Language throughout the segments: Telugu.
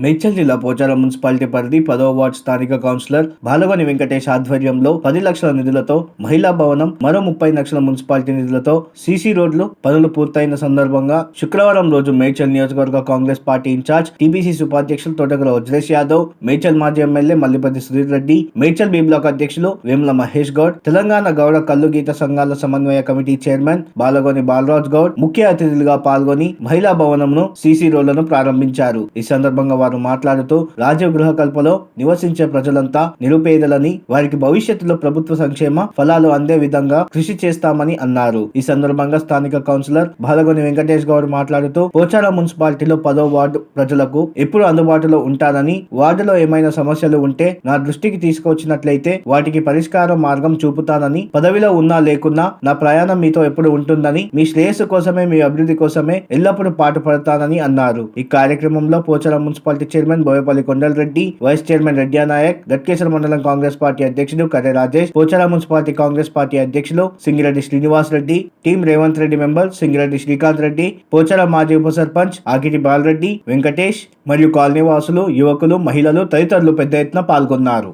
మేడ్చల్ జిల్లా పోచారం మున్సిపాలిటీ పరిధి పదవ వార్డ్ స్థానిక కౌన్సిలర్ బాలగొని వెంకటేష్ ఆధ్వర్యంలో పది లక్షల నిధులతో మహిళా భవనం మరో ముప్పై లక్షల మున్సిపాలిటీ నిధులతో సీసీ రోడ్లు పనులు పూర్తయిన సందర్భంగా శుక్రవారం రోజు మేడ్చల్ నియోజకవర్గ కాంగ్రెస్ పార్టీ ఇన్ఛార్జ్ టీపీసీసీ ఉపాధ్యక్షులు తోటగల వజ్రేష్ యాదవ్ మేడ్చల్ మాజీ MLA Mallipathi Sudheer Reddy Medchal B block అధ్యక్షులు వేముల మహేష్ గౌడ్ తెలంగాణ గౌడ కల్లు గీత సంఘాల సమన్వయ కమిటీ చైర్మన్ బాలగోని బాలరాజ్ గౌడ్ ముఖ్య అతిథులుగా పాల్గొని మహిళా భవనంను సీసీ రోడ్లను ప్రారంభించారు. ఈ సందర్భంగా వారు మాట్లాడుతూ రాజీవ్ గృహ కల్పలో నివసించే ప్రజలంతా నిరుపేదలని వారికి భవిష్యత్తులో ప్రభుత్వ సంక్షేమ ఫలాలు అందే విధంగా కృషి చేస్తామని అన్నారు. ఈ సందర్భంగా స్థానిక కౌన్సిలర్ బాలగొని వెంకటేష్ గౌడ్ మాట్లాడుతూ పోచారం మున్సిపాలిటీలో పదో వార్డు ప్రజలకు ఎప్పుడు అందుబాటులో ఉంటానని వార్డులో ఏమైనా సమస్యలు ఉంటే నా దృష్టికి తీసుకొచ్చినట్లయితే వాటికి పరిష్కార మార్గం చూపుతానని పదవిలో ఉన్నా లేకున్నా నా ప్రయాణం మీతో ఎప్పుడు ఉంటుందని మీ శ్రేయస్సు కోసమే మీ అభివృద్ధి కోసమే ఎల్లప్పుడూ పాటుపడతానని అన్నారు. ఈ కార్యక్రమంలో Pocharam municipality chairman Boyapalli Kondal Reddy vice chairman Reddy Nayak Ghatkeshwar మండలం కాంగ్రెస్ పార్టీ అధ్యక్షుడు కర్రె రాజేష్ పోచారం మున్సిపాలిటీ కాంగ్రెస్ పార్టీ అధ్యక్షులు సింగిరెడ్డి శ్రీనివాస్ రెడ్డి టీం రేవంత్ రెడ్డి మెంబర్ సింగిరెడ్డి శ్రీకాంత్ రెడ్డి పోచారం మాజీ ఉప సర్పంచ్ ఆకిటి బాలరెడ్డి వెంకటేష్ మరియు కాలనీ వాసులు యువకులు మహిళలు తదితరులు పెద్ద ఎత్తున పాల్గొన్నారు.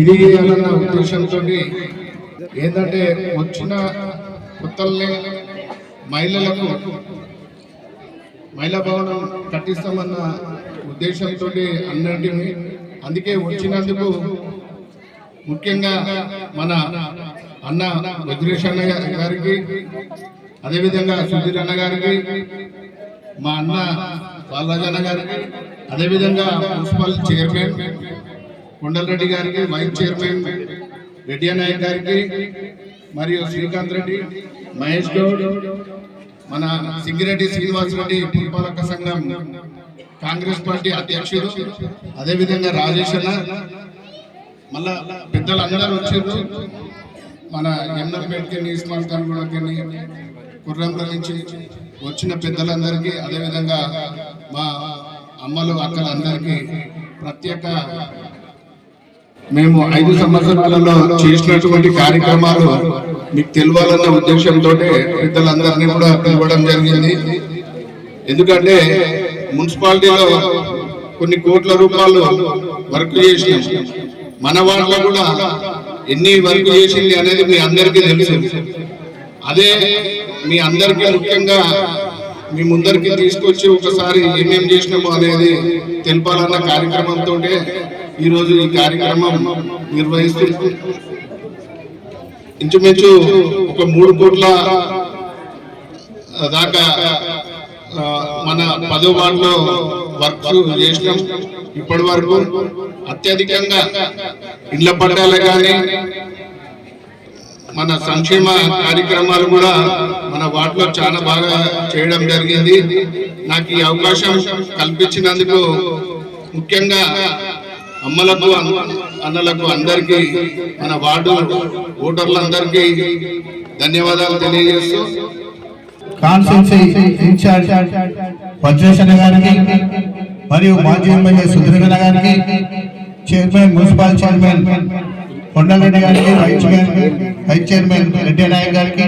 ఇది అన్న ఉద్దేశంతో ఏంటంటే వచ్చిన కొత్తల్ని మహిళలకు మహిళా భవనం కట్టిస్తామన్న ఉద్దేశంతో అన్నింటిని అందుకే వచ్చినందుకు ముఖ్యంగా మన అన్న వజ్రేష్ అన్న గారికి అదేవిధంగా సుధీర్ అన్న గారికి మా అన్న బాలరాజన్న గారికి అదేవిధంగా మున్సిపల్ చైర్మన్ కొండలరెడ్డి గారికి వైస్ చైర్మన్ రెడ్డి అన్నయ్య గారికి మరియు శ్రీకాంత్ రెడ్డి మహేష్ గౌడ్ మన సింగిరెడ్డి శ్రీనివాస్ రెడ్డి పురపాలక సంఘం కాంగ్రెస్ పార్టీ అధ్యక్షుడు అదేవిధంగా రాజేష్ అన్న. మళ్ళా పెద్దలు అందరూ వచ్చారు. మన ఎన్నర్పేటకి ఇస్మాన్ ఖాన్ కుర్రంల నుంచి వచ్చిన పెద్దలందరికీ అదేవిధంగా మా అమ్మలు అక్కలందరికీ ప్రత్యేక మేము ఐదు సంవత్సరాలలో చేసినటువంటి కార్యక్రమాలు మీకు తెలియాలన్న ఉద్దేశంతో పెద్దలందరినీ కూడా పిలవడం జరిగింది. ఎందుకంటే మున్సిపాలిటీలో కొన్ని కోట్ల రూపాయలు వర్క్ చేసినాం. మన వాళ్ళలో కూడా ఎన్ని వర్క్ చేసింది అనేది మీ అందరికీ తెలుసు. అదే మీ అందరికీ ముఖ్యంగా మీ ముందరికి తీసుకొచ్చి ఒకసారి ఏమేం చేసినామో అనేది తెలపాలన్న కార్యక్రమంతో ఈరోజు ఈ కార్యక్రమం నిర్వహిస్తూ ఇంచుమించు ఒక మూడు కోట్ల దాకా మన పదో వార్డులో వర్క్ చేసినాం. ఇప్పటి వరకు అత్యధికంగా ఇళ్ళ పట్టాలే కానీ మన సంక్షేమ కార్యక్రమాలు కూడా మన వాటిలో చాలా బాగా చేయడం జరిగింది. నాకు ఈ అవకాశం కల్పించినందుకు ముఖ్యంగా అమ్మలకు అన్నలకు అందరికీ మన వార్డు ఓటర్లందరికీ ధన్యవాదాలు తెలియజేస్తూ కాన్స్టిట్యూన్సీ ఇన్ఛార్జ్ వజ్రేశన్న గారికి మరియు మాజీ ఎమ్మెల్యే సుధీరగణ గారికి చైర్మన్ మున్సిపల్ చైర్మన్ కొండలరెడ్డి గారికి vice chairman vice chairman Reddy Nayak గారికి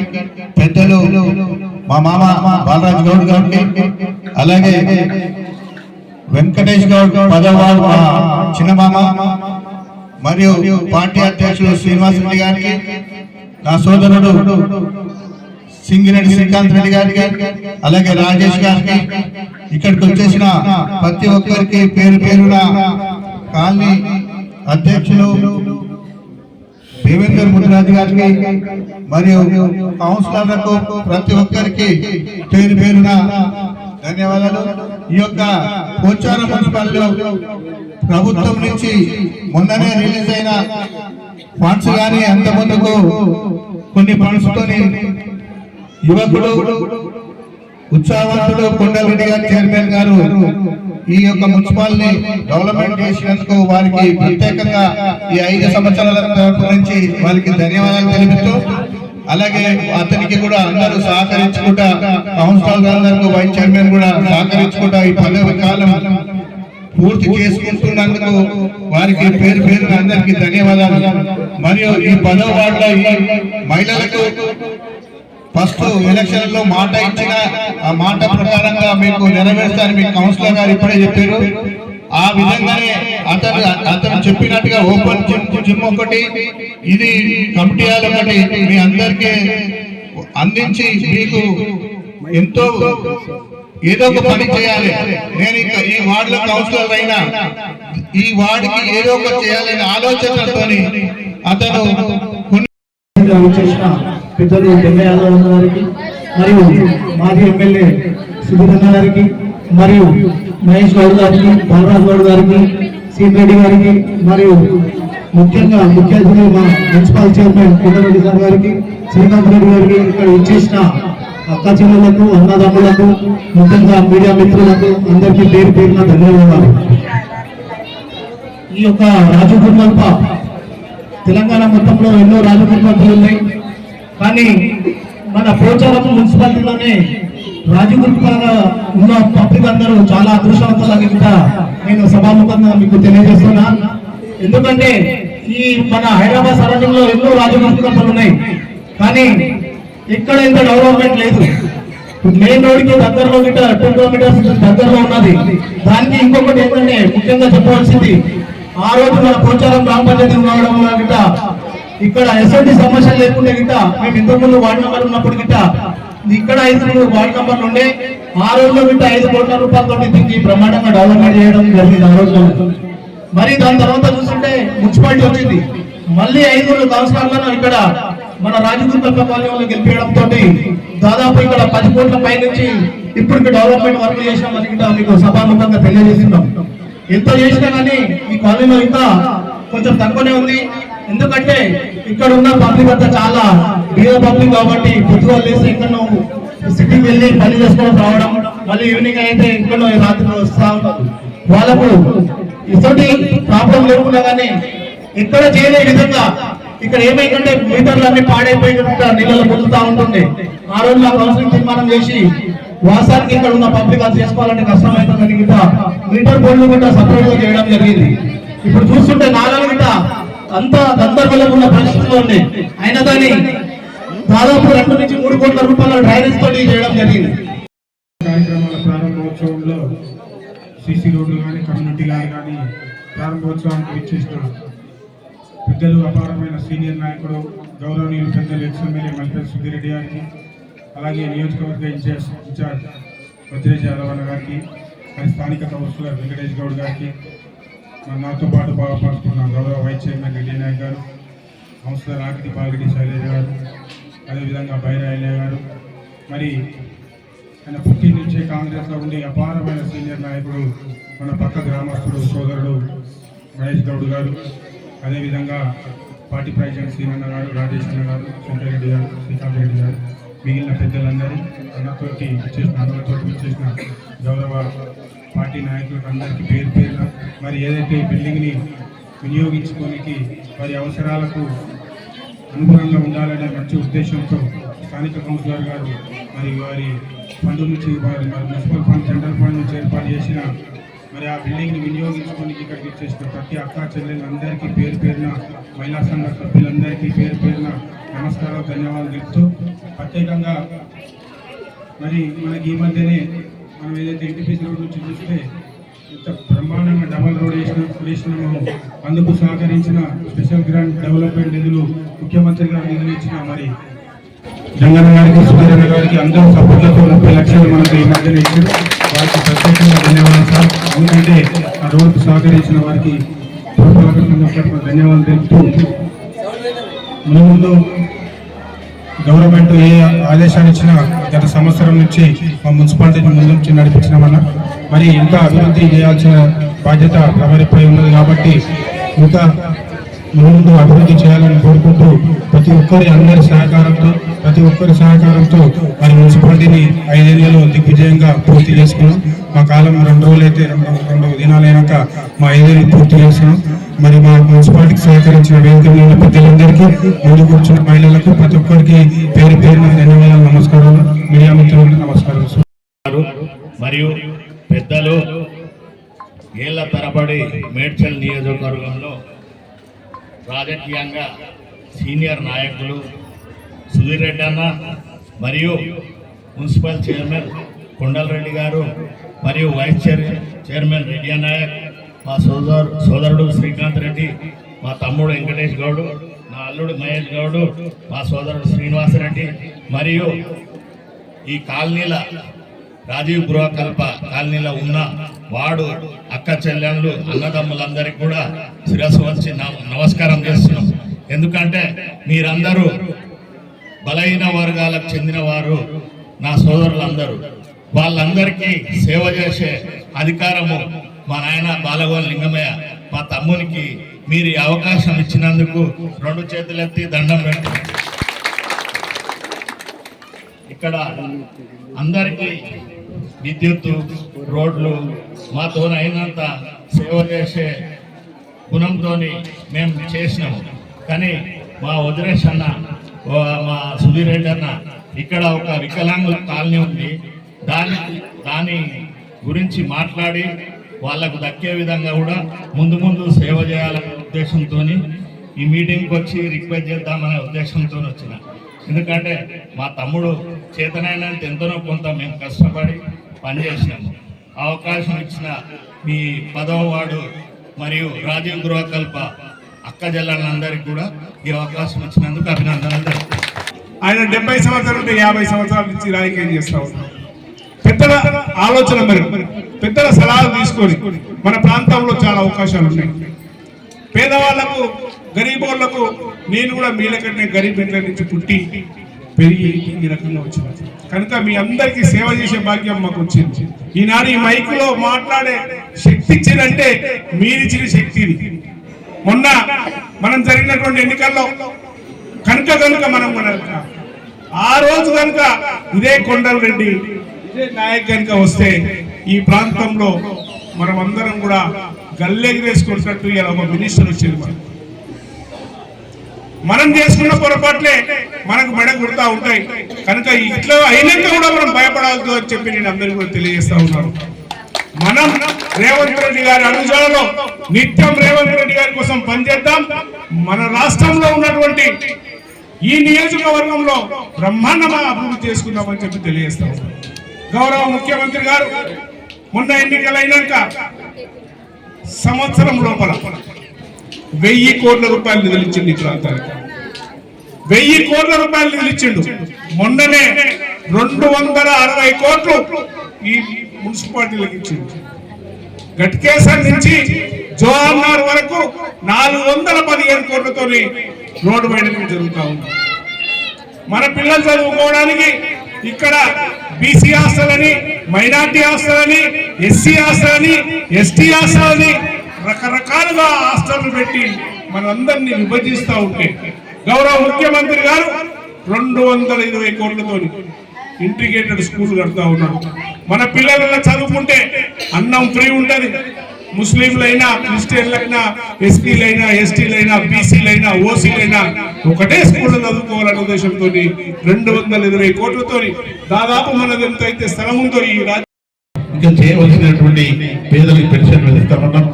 పెద్దలు మా మామ బాలరాజ్ గౌడ్ గారికి అలాగే వెంకటేష్ గౌడ్ పదవాడు చిన్నమామ మరియు పార్టీ అధ్యక్షుడు శ్రీనివాస్ రెడ్డి గారికి నా సోదరుడు సింగిరెడ్డి శ్రీకాంత్ రెడ్డి గారికి అలాగే రాజేష్ గారికి ఇక్కడికి వచ్చేసిన ప్రతి ఒక్కరికి పేరు పేరున కాలనీ అధ్యక్షులు దేవేందర్ ముద్రాజ్ గారికి మరియు కౌన్సిలర్లకు ప్రతి ఒక్కరికి పేరు పేరున ధన్యవాదాలు. ఈ యొక్క పోచారం మున్సిపాలిటీలో ప్రభుత్వం నుంచి మొన్ననే రిలీజ్ అయిన ఫండ్స్ కానీ అంత ముందుకు కొన్ని ఫండ్స్ తోని యువకుడు ఉత్సాహవంతుడు కొండలరెడ్డి గారు చైర్మన్ గారు ఈ యొక్క మున్సిపాలిటీ డెవలప్మెంట్ చేసినందుకు వారికి ప్రత్యేకంగా ఈ ఐదు సంవత్సరాల నుంచి వారికి ధన్యవాదాలు తెలుపుతూ అలాగే అతనికి కూడా అందరూ సహకరించుకుంటా కౌన్సిలర్ అందరికీ వైస్ చైర్మన్ కూడా సహకరించుకుంటా ఈ పదవి కాలం పూర్తి చేసుకుంటున్నందుకు వారికి పేరు పేరు అందరికీ ధన్యవాదాలు. మరియు ఈ పదవ వార్డులో మహిళలకు ఫస్ట్ ఎలక్షన్లో మాట ఇచ్చిన ఆ మాట ప్రకారంగా మీకు నెరవేర్స్తారని మీ కౌన్సిలర్ గారు ఇప్పుడే చెప్పారు. ఆ విధంగానే అతను అతను చెప్పినట్టుగా ఓపెన్ జిమ్ జిమ్ ఒకటి. ఇది కమిటీ ఒకటి. మీ అందరికీ అందించి మీకు ఎంతో ఏదో ఒక పని చేయాలి. నేను ఇంకా ఈ వార్డులో కౌన్సిలర్ అయినా ఈ వార్డుకి ఏదో ఒకటి చేయాలనే ఆలోచనతో అతను చేసిన పెద్దలు ఎమ్మెల్యే యాదవ్ అన్న గారికి మరియు మాజీ ఎమ్మెల్యే సుధీర్ అన్న గారికి మరియు మహేష్ గౌడ్ గారికి బాలరాజ్ గౌడ్ గారికి సీన్ రెడ్డి గారికి మరియు ముఖ్యంగా ముఖ్య అతిథులు మా మున్సిపల్ చైర్మన్ కొండరెడ్డి సార్ గారికి శ్రీకాంత్ రెడ్డి గారికి ఇక్కడ ఇచ్చేసిన అక్క చెల్లెలకు అన్నదమ్ములకు ముఖ్యంగా మీడియా మిత్రులకు అందరికీ పేరు పేరున ధన్యవాదాలు. ఈ యొక్క రాజకుటుంబ తెలంగాణ మొత్తంలో ఎన్నో రాజకుటుంబాలు ఉన్నాయి. కానీ మన పోచారం మున్సిపాలిటీలోనే రాజగుర్మగా ఉన్న పబ్లిక్ అందరూ చాలా అదృష్టవంతులని నేను సభాముఖంగా మీకు తెలియజేస్తున్నా. ఎందుకంటే ఈ మన హైదరాబాద్ సరౌండింగ్లో ఎన్నో రాజగుర్మతులు ఉన్నాయి కానీ ఇక్కడ ఇంత డెవలప్మెంట్ లేదు. మెయిన్ రోడ్కి దగ్గరలో గిట్ట టూ కిలోమీటర్స్ దగ్గరలో ఉన్నది. దానికి ఇంకొకటి ఏంటంటే ముఖ్యంగా చెప్పవలసింది ఆ రోజు మన పోచారం గ్రామ పంచాయతీ ఉండడం వల్ల గిట్ట ఇక్కడ ఎస్ఎండి సమస్యలు లేకుండా గిట్ట మేము ఇంతకు ముందు వార్డు నెంబర్ ఉన్నప్పుడు గిట్ట ఇక్కడ ఐదు వార్డు నెంబర్ ఉండే ఆ రోజులో బిడ్డ ఐదు కోట్ల రూపాయలతో దీనికి బ్రహ్మాండంగా డెవలప్మెంట్ చేయడం జరిగింది ఆ రోజులో మరి దాని తర్వాత చూస్తుంటే మున్సిపాలిటీ వచ్చింది. మళ్ళీ ఐదు కౌన్సిలర్లను ఇక్కడ మన రాజగుండ పాలెంలో గెలిపించడంతో దాదాపు ఇక్కడ పది కోట్ల పై నుంచి ఇప్పటికి డెవలప్మెంట్ వర్క్ చేసినామని అని మీకు సభాముఖంగా తెలియజేస్తున్నాం. ఎంత చేసినా కానీ ఈ కాలనీలో ఇంకా కొంచెం తక్కువనే ఉంది. ఎందుకంటే ఇక్కడ ఉన్న పబ్లిక్ అంతా చాలా బీద పబ్లిక్ కాబట్టి పొద్దుగా లేసి ఎక్కడో సిటీకి వెళ్ళి పని చేసుకోవడం రావడం మళ్ళీ ఈవినింగ్ అయితే ఎక్కడో రాత్రి వస్తా ఉంటారు వాళ్ళకు ఇటువంటి ప్రాబ్లం లేకుండా కానీ ఇక్కడ చేయలే విధంగా ఇక్కడ ఏమైందంటే మీటర్లు అన్ని పాడైపోయినట్టు నీళ్ళలో పొందుతా ఉంటుండే ఆ రోజు ఆ కౌన్సిలింగ్ తీర్మానం చేసి వాసానికి ఇక్కడ ఉన్న పబ్లిక్ అది చేసుకోవాలంటే కష్టమవుతుందని గిట్ట మీటర్ బోర్డులు కూడా సపరేట్గా చేయడం జరిగింది. ఇప్పుడు చూస్తుంటే నాలుగు గిట్ట అంత గందరగోళంగా ఉన్న పరిస్థితుల్లో ఉంది. అయినా కానీ దాదాపు రెండు నుంచి మూడు కోట్ల రూపాయల డ్రైనేజ్ పని చేయడం జరిగింది. కార్యక్రమాల ప్రారంభోత్సవంలో సీసీ రోడ్లు కానీ కమ్యూనిటీ లాల్ కానీ ప్రారంభోత్సవానికి ఇచ్చేసిన పెద్దలు అపారమైన సీనియర్ నాయకుడు గౌరవనీయులు పెద్దలు ఎక్స్ఎమ్మెల్యే ఎమ్మెల్యే మల్పేరు గారికి అలాగే నియోజకవర్గ ఇన్ఛార్జ్ ఇన్ఛార్జ్ వజ్రేష్ యాదవ్ అన్న గారికి మరి స్థానిక కౌన్సిలర్ వెంకటేష్ గౌడ్ గారికి నాతో పాటు బాగా పంచుకున్న గౌరవ వైస్ చైర్మన్ రెడ్డి నాయక్ గారు కౌన్సిలర్ ఆకిటి పాల్గడి శైలజ గారు అదేవిధంగా బైరాయలే గారు మరి ఆయన పుట్టి నుంచే కాంగ్రెస్లో ఉండే ఉండి అపారమైన సీనియర్ నాయకుడు మన పక్క గ్రామస్తుడు సోదరుడు మహేష్ గౌడ్ గారు అదేవిధంగా పార్టీ ప్రెసిడెంట్ సీనన్న గారు రాజేష్ అన్న గారు శంకరెడ్డి గారు శ్రీకాంత్ రెడ్డి గారు మిగిలిన పెద్దలందరూ అన్నతోటి చేసిన అన్నతో చేసిన గౌరవ పార్టీ నాయకులకు అందరికీ పేరు పేరున మరి ఏదైతే ఈ బిల్డింగ్ని వినియోగించుకోనికి వారి అవసరాలకు అనుగుణంగా ఉండాలనే మంచి ఉద్దేశంతో స్థానిక కౌన్సిలర్ గారు మరి వారి ఫండ్ నుంచి వారి మరి మున్సిపల్ ఫండ్ జనరల్ ఫండ్ నుంచి ఏర్పాటు చేసిన మరి ఆ బిల్డింగ్ని వినియోగించుకొని ఇక్కడికి ఇచ్చేసిన ప్రతి అక్క చెల్లెలందరికీ పేరు పేరున మహిళా సంఘ సభ్యులందరికీ పేరు పేరున నమస్కారాలు ధన్యవాదాలు చెప్తూ ప్రత్యేకంగా మరి మనకి ఈ మధ్యనే మనం ఏదైతే ఎన్టీపీసీ రోడ్ నుంచి చూస్తే బ్రహ్మాండంగా డబల్ రోడ్ వేసిన వేసినాము. అందుకు సహకరించిన స్పెషల్ గ్రాంట్ డెవలప్మెంట్ నిధులు ముఖ్యమంత్రి గారు నిధులు ఇచ్చిన మరి జంగన్న గారికి సుధీరన్న గారికి అందరూ సపోర్ట్లతో ముప్పై లక్షలు మనకు ఈ మధ్యన ఇచ్చారు. వారికి ప్రత్యేకంగా ధన్యవాదాలు సార్. ఎందుకంటే ఆ రోడ్డు సహకరించిన వారికి ధన్యవాదాలు తెలుపుతూ ముందు ముందు గవర్నమెంట్ ఏ ఆదేశాలు ఇచ్చినా గత సంవత్సరం నుంచి మా మున్సిపాలిటీని ముందు నుంచి నడిపించినామన్నా మరి ఇంకా అభివృద్ధి చేయాల్సిన బాధ్యత ప్రవరిపై ఉన్నది కాబట్టి ఇంకా ముందు అభివృద్ధి చేయాలని కోరుకుంటూ ప్రతి ఒక్కరి అందరి సహకారంతో ప్రతి ఒక్కరి సహకారంతో మరి మున్సిపాలిటీని ఐదేళ్ళలో దిగ్విజయంగా పూర్తి చేసుకున్నాం. మా కాలం రెండు రోజులైతే రెండు రెండు దినాలైనాక మా ఐదేళ్ళు పూర్తి చేసినాం. మరి మా మున్సిపాలిటీకి సహకరించిన వేదికలు మీద ఉన్న పెద్దలందరికీ ముందు కూర్చున్న మహిళలకు ప్రతి ఒక్కరికి పేరు పేరున ధన్యవాదాలు నమస్కారాలు. మీడియా మిత్రులకు నమస్కారం మరియు పెద్దలు ఏళ్ళ తరబడి మేడ్చల్ నియోజకవర్గంలో రాజకీయంగా సీనియర్ నాయకులు సుధీర్ రెడ్డి అన్న మరియు మున్సిపల్ చైర్మన్ కొండలరెడ్డి గారు మరియు vice chair chairman Reddy Nayak మా సోదరు సోదరుడు శ్రీకాంత్ రెడ్డి మా తమ్ముడు వెంకటేష్ గౌడు నా అల్లుడు మహేష్ గౌడు మా సోదరుడు శ్రీనివాసరెడ్డి మరియు ఈ కాలనీల రాజీవ్ గృహకల్ప కాలనీలో ఉన్న వాడు అక్క చెల్లెళ్ళు అన్నదమ్ములందరికీ కూడా శిరస్సు వచ్చి నమస్కారం చేస్తున్నాం. ఎందుకంటే మీరందరూ బలహీన వర్గాలకు చెందినవారు నా సోదరులందరూ. వాళ్ళందరికీ సేవ చేసే అధికారము మా నాయన బాలగోన్ లింగమయ్య మా తమ్మునికి మీరు అవకాశం ఇచ్చినందుకు రెండు చేతులెత్తి దండం పెట్టారు ఇక్కడ అందరికీ విద్యుత్ రోడ్లు మాతో అయినంత సేవ చేసే గుణంతో మేము చేసినాము. కానీ మా వదిలేష్ అన్న మా సుధీర్ రెడ్డి అన్న ఇక్కడ ఒక వికలాంగుల కాలనీ ఉంది. దాని దాని గురించి మాట్లాడి వాళ్ళకు దక్కే విధంగా కూడా ముందు ముందు సేవ చేయాలనే ఉద్దేశంతో ఈ మీటింగ్కి వచ్చి రిక్వెస్ట్ చేద్దామనే ఉద్దేశంతో వచ్చిన ఎందుకంటే మా తమ్ముడు చేతనైనంత ఎంతనో కొంత మేము కష్టపడి పనిచేసినాము ఆ అవకాశం ఇచ్చిన మీ పదవ వార్డు మరియు రాజీవ్ గృహకల్ప అక్క జల్లందరికీ కూడా ఈ అవకాశం ఇచ్చినందుకు అభినందనలు ఆయన డెబ్బై సంవత్సరాల నుండి యాభై సంవత్సరాల నుంచి రాజకీయం చేస్తా ఉన్నారు పెద్దల ఆలోచన మరి పెద్దల సలహాలు తీసుకొని మన ప్రాంతంలో చాలా అవకాశాలు ఉన్నాయి. పేదవాళ్ళకు గరీబోళ్ళకు నేను కూడా మీలకంటే గరీబ్ ఎట్ల నుంచి పుట్టి పెరిగి ఈ రకంగా వచ్చిన కనుక మీ అందరికీ సేవ చేసే భాగ్యం మాకు వచ్చింది. ఈనాడు ఈ మైకులో మాట్లాడే శక్తి ఇచ్చిందంటే మీరిచ్చిన శక్తి ఇది. మొన్న మనం జరిగినటువంటి ఎన్నికల్లో కనుక కనుక మనం మన ఆ రోజు కనుక ఇదే కొండల్ రెడ్డి ఇదే నాయక్ కనుక వస్తే ఈ ప్రాంతంలో మనం అందరం కూడా గల్లెకి వేసుకున్నట్టు ఇలా ఒక మినిస్టర్ వచ్చింది మనం చేసుకున్న పొరపాట్లే మనకు మెడ గుర్తా ఉంటాయి. కనుక ఇట్లా అయినాక కూడా మనం భయపడవద్దు అని చెప్పి నేను అందరికీ కూడా తెలియజేస్తా ఉన్నాను. మనం రేవంత్ రెడ్డి గారి అనుజాలలో నిత్యం రేవంత్ రెడ్డి గారి కోసం పనిచేద్దాం. మన రాష్ట్రంలో ఉన్నటువంటి ఈ నియోజకవర్గంలో బ్రహ్మాండమా అభివృద్ధి చేసుకుందామని చెప్పి తెలియజేస్తాం గౌరవ ముఖ్యమంత్రి గారు మొన్న ఎన్నికలైనాక సంవత్సరం లోపల వెయ్యి కోట్ల రూపాయలు నిధులిచ్చిండు ఈ ప్రాంతానికి. వెయ్యి కోట్ల రూపాయలు నిధులిచ్చిండు. మొన్ననే రెండు వందల అరవై కోట్లు ఈ మున్సిపాలిటీలకు ఇచ్చిండు. గట్కేసర్ నుంచి జోహార్నార్ వరకు నాలుగు వందల పదిహేను కోట్లతోని రోడ్డు వేయడం జరుగుతూ ఉంది. మన పిల్లలు చదువుకోవడానికి ఇక్కడ బీసీ హాస్టలని మైనార్టీ హాస్టలని ఎస్సీ అని ఎస్టీ హాస్టలని రకరకాలుగా హాస్టల్ పెట్టి మనందరినీ విభజిస్తూ ఉంటే. గౌరవ ముఖ్యమంత్రి గారు రెండు వందల ఇరవై కోట్లతో ఇంటిగ్రేటెడ్ స్కూల్ కడతా ఉన్నారు. మన పిల్లల చదువుకుంటే అన్నం ఫ్రీ ఉంటుంది. ముస్లింలైనా క్రిస్టియన్లైనా ఎస్పీలైనా ఎస్టీలైనా బీసీలైనా ఓసీలైనా ఒకటే స్కూల్ చదువుకోవాలనే ఉద్దేశంతో రెండు వందల ఇరవై కోట్లతో దాదాపు మనది ఎంత అయితే స్థలం ఉందో ఈ రాజ్యం ఇంకా చేయవలసినటువంటి పేదలకు పెన్షన్ ఇస్తామన్నాం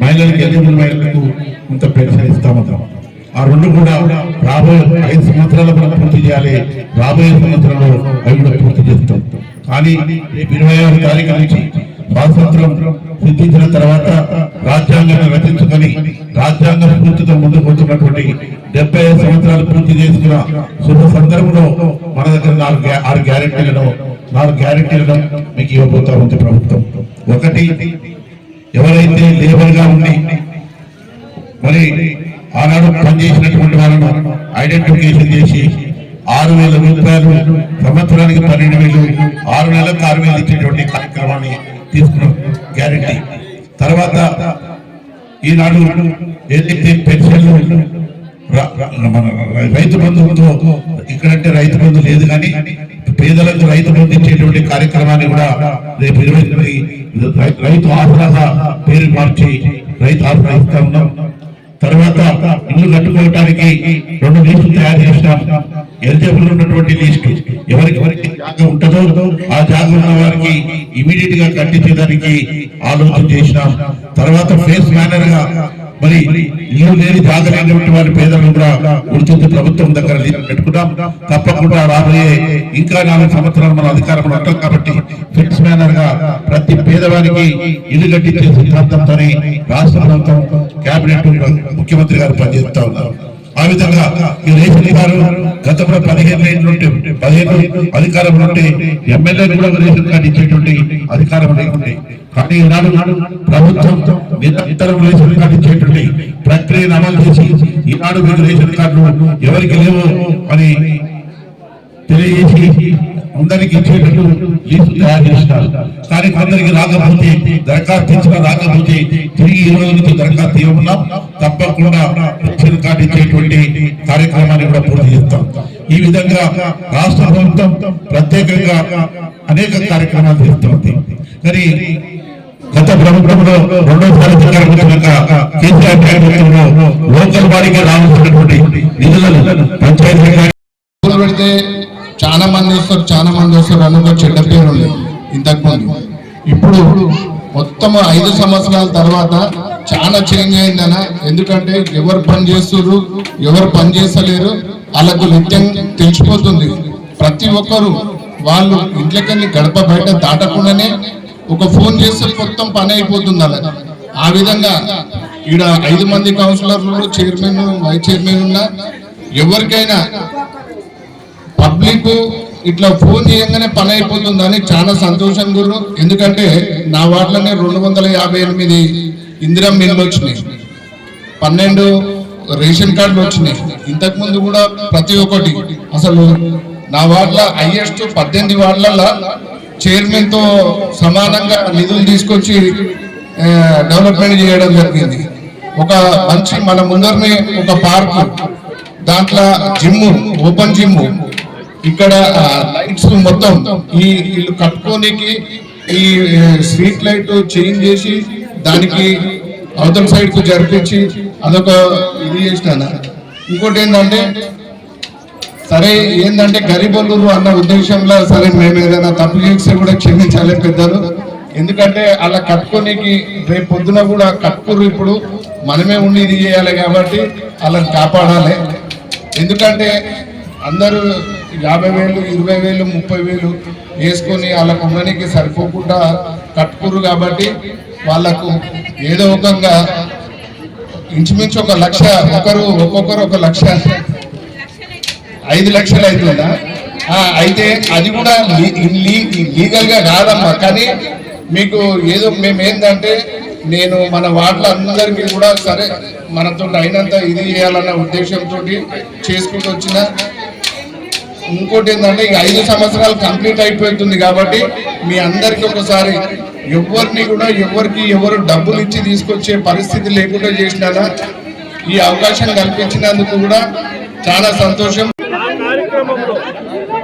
మహిళలకు ఎలిజిబుల్ మహిళలకు కొంత పెన్షన్ ఇస్తామంటాం ఆ రెండు కూడా రాబోయే ఐదు సంవత్సరాలు మనం పూర్తి చేయాలి. రాబోయే సంవత్సరంలో అవి కూడా పూర్తి చేస్తాం. కానీ రేపు ఇరవై ఆరు తారీఖు నుంచి స్వాతంత్రం సిద్ధించిన తర్వాత రాజ్యాంగాన్ని రచించుకొని రాజ్యాంగ స్ఫూర్తితో ముందుకు పోతున్నటువంటి డెబ్బై ఐదు సంవత్సరాలు పూర్తి చేసుకున్న శుభ సందర్భంలో మన దగ్గర నాలుగు ఆరు గ్యారెంటీలను నాలుగు గ్యారెంటీలను మీకు ఇవ్వబోతా ఉంది ప్రభుత్వం. ఒకటి ఎవరైతే లేబర్గా ఉండి మరి ఆనాడు పనిచేసినటువంటి వాళ్ళను ఐడెంటిఫికేషన్ చేసి ఆరు వేల రూపాయలు సంవత్సరానికి పన్నెండు వేలు ఆరు నెలలకు ఆరు వేలు ఇచ్చేటువంటి కార్యక్రమాన్ని తీసుకున్నాం గ్యారెంటీ. తర్వాత ఈనాడు ఏదైతే పెన్షన్లు మన రైతు బంధువుతో ఇక్కడంటే రైతు బంధు లేదు కానీ పేదలకు రైతు బంధు ఇచ్చేటువంటి కార్యక్రమాన్ని కూడా రేపు ఇరవై తొమ్మిది రైతు ఆసరాగా పేరు మార్చి రైతు ఆసరా ఇస్తా ఉన్నాం. తర్వాత ఇల్లు కట్టుకోవడానికి రెండు లీస్టులు తయారు చేసినాం. ఎలిజిబుల్ ఉన్నటువంటి లీస్ట్ ఎవరికి ఎవరికి జాగా ఉంటుందో ఆ జాగా ఉన్న వారికి ఇమీడియట్గా కట్టించేదానికి ఆలోచన చేసినాం. తర్వాత ఫేస్ మేనర్గా మరి ఇల్లు లేని బాధలైనటువంటి వారి పేదలను కూడా గుర్తింపు ప్రభుత్వం దగ్గర పెట్టుకుంటాం తప్పకుండా రాబోయే ఇంకా నాలుగు సంవత్సరాలు మన అధికారంలో ఉంటాం కాబట్టి ఫిక్స్ మేనర్గా ప్రతి పేదవారికి ఇల్లు కట్టించే సిద్ధాంతంతో రాష్ట్ర ప్రభుత్వం కేబినెట్ ముఖ్యమంత్రి గారు పనిచేస్తా ఉన్నారు. ఆ విధంగా ఈ రేషన్ గారు గతంలో పదిహేను ఏళ్ళు పదిహేను అధికారం ఉంటే ఎమ్మెల్యే కూడా రేషన్ కార్డు ఇచ్చేటువంటి అధికారం లేకుండే కానీ ఈనాడు ప్రభుత్వం నిరంతరం రేషన్ కార్డు ఇచ్చేటువంటి ప్రక్రియను అమలు చేసి ఈనాడు మీకు రేషన్ కార్డు ఎవరికి లేవో అని తెలియజేసి అందరికి ఇచ్చేటట్టు లిస్టు తయారు చేస్తారు కానీ కొందరికి రాకపోతే దరఖాస్తు ఇచ్చిన రాకపోతే తిరిగి ఈ రోజు నుంచి దరఖాస్తు ఇవ్వమన్నాం తప్పకుండా రేషన్ కార్డు ఇచ్చేటువంటి కార్యక్రమాన్ని కూడా పూర్తి చేస్తాం. ఈ విధంగా రాష్ట్ర ప్రభుత్వం ప్రత్యేకంగా అనేక కార్యక్రమాలు చేస్తుంది. కానీ గత ప్రభుత్వంలో రెండోసారి అధికారం వచ్చినాక కేసీఆర్ ప్రభుత్వంలో లోకల్ బాడీకి రావాల్సినటువంటి నిధులను పంచాయతీ పెడితే చాలా మంది వస్తారు చాలా మంది వస్తారు అని ఒక చెడ్డ పేరు ఉంది ఇంతకు ముందు. ఇప్పుడు మొత్తం ఐదు సంవత్సరాల తర్వాత చాలా చేంజ్ అయిందన ఎందుకంటే ఎవరు పని చేస్తున్నారు ఎవరు పని చేస్తలేరు వాళ్ళకు నిత్యం తెలిసిపోతుంది. ప్రతి ఒక్కరు వాళ్ళు ఇంట్లోకెళ్ళి గడప బయట దాటకుండానే ఒక ఫోన్ చేస్తే మొత్తం పని అయిపోతుంది అలా. ఆ విధంగా ఈడ ఐదు మంది కౌన్సిలర్లు చైర్మన్ వైస్ చైర్మన్ ఉన్నా ఎవరికైనా పబ్లిక్ ఇట్లా ఫోన్ చేయగానే పని అయిపోతుందని చాలా సంతోషం గురు ఎందుకంటే నా వాటిలోనే రెండు వందల యాభై ఎనిమిది ఇందిరం మిల్లు వచ్చినాయి. పన్నెండు రేషన్ కార్డులు వచ్చినాయి. ఇంతకుముందు కూడా ప్రతి ఒక్కటి. అసలు నా వార్డుల హైయెస్ట్ పద్దెనిమిది వార్డులలో చైర్మన్తో సమానంగా నిధులు తీసుకొచ్చి డెవలప్మెంట్ చేయడం జరిగింది. ఒక మంచి మన ముందరనే ఒక పార్కు. దాంట్లో జిమ్ ఓపెన్ జిమ్ ఇక్కడ లైట్స్ మొత్తం ఈ ఇల్లు కట్టుకోనికి ఈ స్ట్రీట్ లైట్ చేంజ్ చేసి దానికి అవతల సైడ్కు జరిపించి అదొక ఇది చేసిన ఇంకోటి ఏంటంటే సరే ఏంటంటే గరీబులు అన్న ఉద్దేశంలో సరే మేము ఏదైనా తప్పు చేస్తే కూడా క్షమించాలి పెద్దలు. ఎందుకంటే అలా కట్టుకోనికి రేపు పొద్దున కూడా కట్టుకురు ఇప్పుడు. మనమే ఉండి ఇది చేయాలి కాబట్టి వాళ్ళని కాపాడాలి. ఎందుకంటే అందరూ యాభై వేలు ఇరవై వేలు ముప్పై వేలు వేసుకొని వాళ్ళకు ఉండడానికి సరిపోకుండా కట్టుకురు కాబట్టి వాళ్ళకు ఏదో ఒకంగా ఇంచుమించు ఒక లక్ష ఒకరు ఒక్కొక్కరు ఒక లక్ష ఐదు లక్షలు అవుతుందా అయితే అది కూడా లీగల్గా కాదమ్మా. కానీ మీకు ఏదో మేము ఏంటంటే నేను మన వార్డుల అందరికీ కూడా సరే మనతో అయినంత ఇది చేయాలన్న ఉద్దేశంతో చేసుకుంటూ వచ్చిన ఇంకోటి ఏంటంటే ఇక ఐదు సంవత్సరాలు కంప్లీట్ అయిపోతుంది కాబట్టి మీ అందరికీ ఒకసారి ఎవరిని కూడా ఎవరికి ఎవరు డబ్బులు ఇచ్చి తీసుకొచ్చే పరిస్థితి లేకుండా చేసినానా ఈ అవకాశం కల్పించినందుకు కూడా చాలా సంతోషం.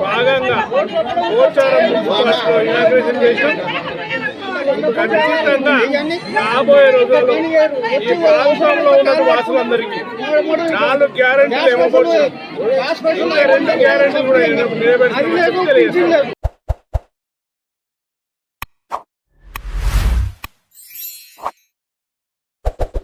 భాగంగా గోచారం మున్సిపాలిటీలో ఇనాగ్రేషన్ చేసాం ఖచ్చితంగా రాబోయే రోజుల్లో ఈ ప్రాంతంలో ఉన్న వాసులందరికీ నాలుగు గ్యారెంటీలు ఇవ్వబడుతున్నాం ఇంకా రెండు గ్యారెంటీలు కూడా తెలియజేస్తాం